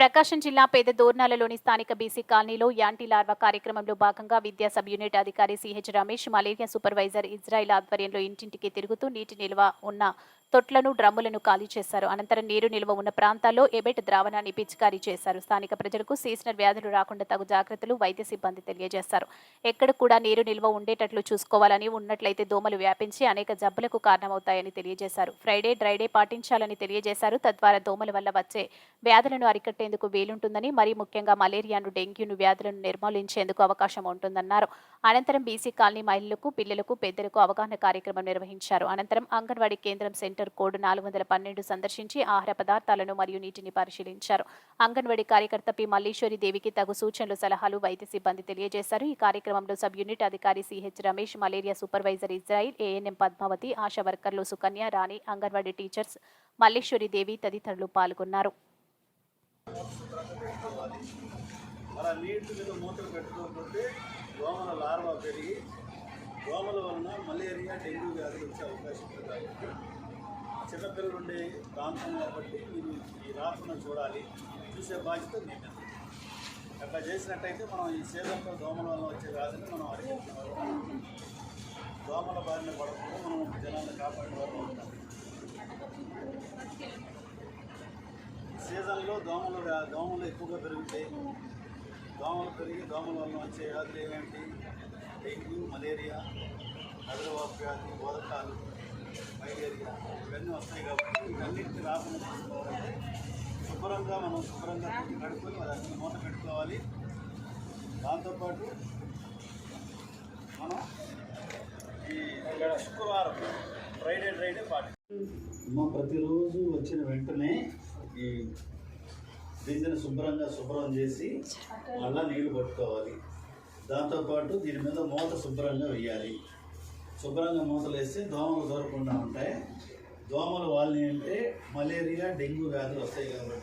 ప్రకాశం జిల్లా పేద దోర్నాలలోని స్థానిక బీసీ కాలనీలో యాంటీ లార్వా కార్యక్రమంలో భాగంగా విద్యా సబ్ యూనిట్ అధికారి CH Ramesh malaria supervisor Israel ఆధ్వర్యంలో ఇంటింటికి తిరుగుతూ నీటి నిల్వ ఉన్న తొట్లను డ్రమ్ములను ఖాళీ చేశారు. అనంతరం నీరు నిల్వ ఉన్న ప్రాంతాల్లో ఎబెట్ ద్రావణాన్ని పిచికారీ చేశారు. స్థానిక ప్రజలకు సీజనల్ వ్యాధులు రాకుండా తగు జాగ్రత్తలు వైద్య సిబ్బంది తెలియజేశారు. ఎక్కడ కూడా నీరు నిల్వ ఉండేటట్లు చూసుకోవాలని ఉన్నట్లయితే దోమలు వ్యాపించి అనేక జబ్బులకు కారణమవుతాయని తెలియజేశారు. ఫ్రైడే డ్రైడే పాటించాలని తెలియజేశారు. తద్వారా దోమల వల్ల వచ్చే వ్యాధులను అరికట్టే అరికట్టేందుకు వీలుంటుందని మరీ ముఖ్యంగా మలేరియాను డెంగ్యూను వ్యాధులను నిర్మూలించేందుకు అవకాశం ఉంటుందన్నారు. అనంతరం బీసీ కాలనీ మహిళలకు పిల్లలకు పెద్దలకు అవగాహన కార్యక్రమం నిర్వహించారు. అనంతరం అంగన్వాడీ కేంద్రం సెంటర్ కోడ్ నాలుగు వందల పన్నెండు సందర్శించి ఆహార పదార్థాలను మరియు నీటిని పరిశీలించారు. అంగన్వాడీ కార్యకర్త పి. మల్లీశ్వరి దేవికి తగు సూచనలు సలహాలు వైద్య సిబ్బంది తెలియజేశారు. ఈ కార్యక్రమంలో సబ్ యూనిట్ అధికారి CH Ramesh malaria supervisor Israel ANM Padmavathi ASHA వర్కర్లు సుకన్య రాణి అంగన్వాడీ టీచర్స్ మల్లేశ్వరి దేవి తదితరులు పాల్గొన్నారు. అలా నీటి మీద మూతలు పెట్టుకోకపోతే దోమల లార్వా పెరిగి దోమల వలన మలేరియా డెంగ్యూ వ్యాధులు వచ్చే అవకాశం ఉంది కాబట్టి చిన్నపిల్లలు ఉండే ప్రాంతం కాబట్టి మీరు ఈ రాకుండా చూడాలి. చూసే బాధ్యత మీద. అట్లా చేసినట్టయితే మనం ఈ సీజన్లో దోమల వలన వచ్చే వ్యాధిని మనం అరికట్టగలం దోమల బారిన పడకుండా మనం జనాన్ని కాపాడే వాళ్ళు ఉంటాం సీజన్లో దోమలు దోమలు ఎక్కువగా పెరుగుతాయి. దోమలు పెరిగి దోమల వల్ల వచ్చే వ్యాధులు ఏమేంటి? డెంగ్యూ మలేరియా హైదరాబాద్ వ్యాధి బోధకాలు మలేరియా ఇవన్నీ వస్తాయి కాబట్టి ఇవన్నింటినీ రాకుండా చూసుకోవాలంటే శుభ్రంగా మనం శుభ్రంగా పెట్టి కడుక్కొని అన్ని మూత పెట్టుకోవాలి. దాంతోపాటు మనం ఈ శుక్రవారం ఫ్రైడే ఫ్రైడే పాటి ప్రతిరోజు వచ్చిన వెంటనే ఈ దీన్ని శుభ్రంగా శుభ్రం చేసి మళ్ళీ నీళ్ళు పట్టుకోవాలి. దాంతోపాటు దీని మీద మూత శుభ్రంగా వేయాలి. శుభ్రంగా మూతలు వేస్తే దోమలు దొరకకుండా ఉంటాయి. దోమలు వాళ్ళని అంటే మలేరియా డెంగ్యూ వ్యాధులు వస్తాయి కాబట్టి